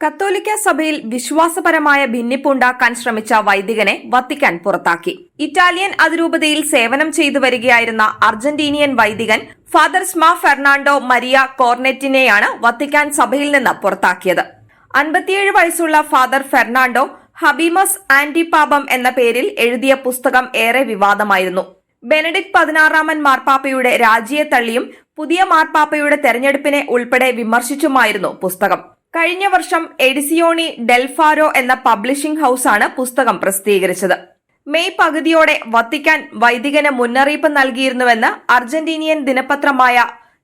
കത്തോലിക്ക സഭയിൽ വിശ്വാസപരമായ ഭിന്നിപ്പുണ്ടാക്കാൻ ശ്രമിച്ച വൈദികനെ വത്തിക്കാൻ പുറത്താക്കി. ഇറ്റാലിയൻ അതിരൂപതയിൽ സേവനം ചെയ്തു വരികയായിരുന്ന അർജന്റീനിയൻ വൈദികൻ ഫാദർ സ്മാ ഫെർണാണ്ടോ മരിയ കോർനെറ്റിനെയാണ് വത്തിക്കാൻ സഭയിൽ നിന്ന് പുറത്താക്കിയത്. അൻപത്തിയേഴ് വയസ്സുള്ള ഫാദർ ഫെർണാണ്ടോ ഹബീമസ് ആന്റിപാപം എന്ന പേരിൽ എഴുതിയ പുസ്തകം ഏറെ വിവാദമായിരുന്നു. ബെനഡിക്ട് പതിനാറാമൻ മാർപ്പാപ്പയുടെ രാജിയെ തള്ളിയും പുതിയ മാർപ്പാപ്പയുടെ തെരഞ്ഞെടുപ്പിനെ ഉൾപ്പെടെ വിമർശിച്ചുമായിരുന്നു പുസ്തകം. കഴിഞ്ഞ വർഷം എഡിസിയോണി ഡെൽഫാരോ എന്ന പബ്ലിഷിംഗ് ഹൌസാണ് പുസ്തകം പ്രസിദ്ധീകരിച്ചത്. മെയ് പകുതിയോടെ വത്തിക്കാൻ വൈദികന് മുന്നറിയിപ്പ് നൽകിയിരുന്നുവെന്ന് അർജന്റീനിയൻ ദിനപത്രമായ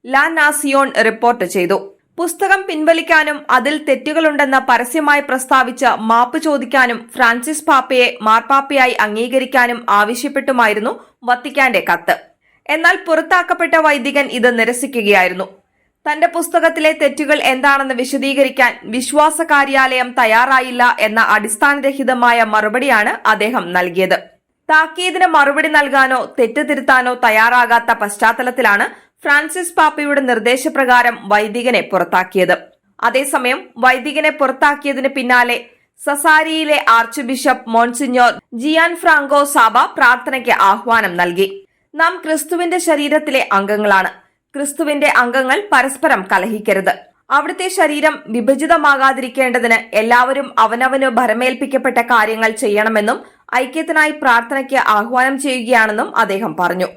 ലാ നാസിയോൺ റിപ്പോർട്ട് ചെയ്തു. പുസ്തകം പിൻവലിക്കാനും അതിൽ തെറ്റുകളുണ്ടെന്ന് പരസ്യമായി പ്രസ്താവിച്ച് മാപ്പ് ചോദിക്കാനും ഫ്രാൻസിസ് പാപ്പയെ മാർപ്പാപ്പയായി അംഗീകരിക്കാനും ആവശ്യപ്പെട്ടുമായിരുന്നു വത്തിക്കാന്റെ കത്ത്. എന്നാൽ പുറത്താക്കപ്പെട്ട വൈദികൻ ഇത് നിരസിക്കുകയായിരുന്നു. തന്റെ പുസ്തകത്തിലെ തെറ്റുകൾ എന്താണെന്ന് വിശദീകരിക്കാൻ വിശ്വാസ കാര്യാലയം തയ്യാറായില്ല എന്ന അടിസ്ഥാനരഹിതമായ മറുപടിയാണ് അദ്ദേഹം നൽകിയത്. താക്കീതിന് മറുപടി നൽകാനോ തെറ്റ് തിരുത്താനോ തയ്യാറാകാത്ത പശ്ചാത്തലത്തിലാണ് ഫ്രാൻസിസ് പാപ്പയുടെ നിർദ്ദേശപ്രകാരം വൈദികനെ പുറത്താക്കിയത്. അതേസമയം വൈദികനെ പുറത്താക്കിയതിന് പിന്നാലെ സസാരിയിലെ archbishop Monsignor Gian Franco Saba പ്രാർത്ഥനയ്ക്ക് ആഹ്വാനം നൽകി. നാം ക്രിസ്തുവിന്റെ ശരീരത്തിലെ അംഗങ്ങളാണ്. ക്രിസ്തുവിന്റെ അംഗങ്ങൾ പരസ്പരം കലഹിക്കരുത്. അവിടുത്തെ ശരീരം വിഭജിതമാകാതിരിക്കേണ്ടതിന് എല്ലാവരും അവനവന് ഭരമേൽപ്പിക്കപ്പെട്ട കാര്യങ്ങൾ ചെയ്യണമെന്നും ഐക്യത്തിനായി പ്രാർത്ഥനയ്ക്ക് ആഹ്വാനം ചെയ്യുകയാണെന്നും അദ്ദേഹം പറഞ്ഞു.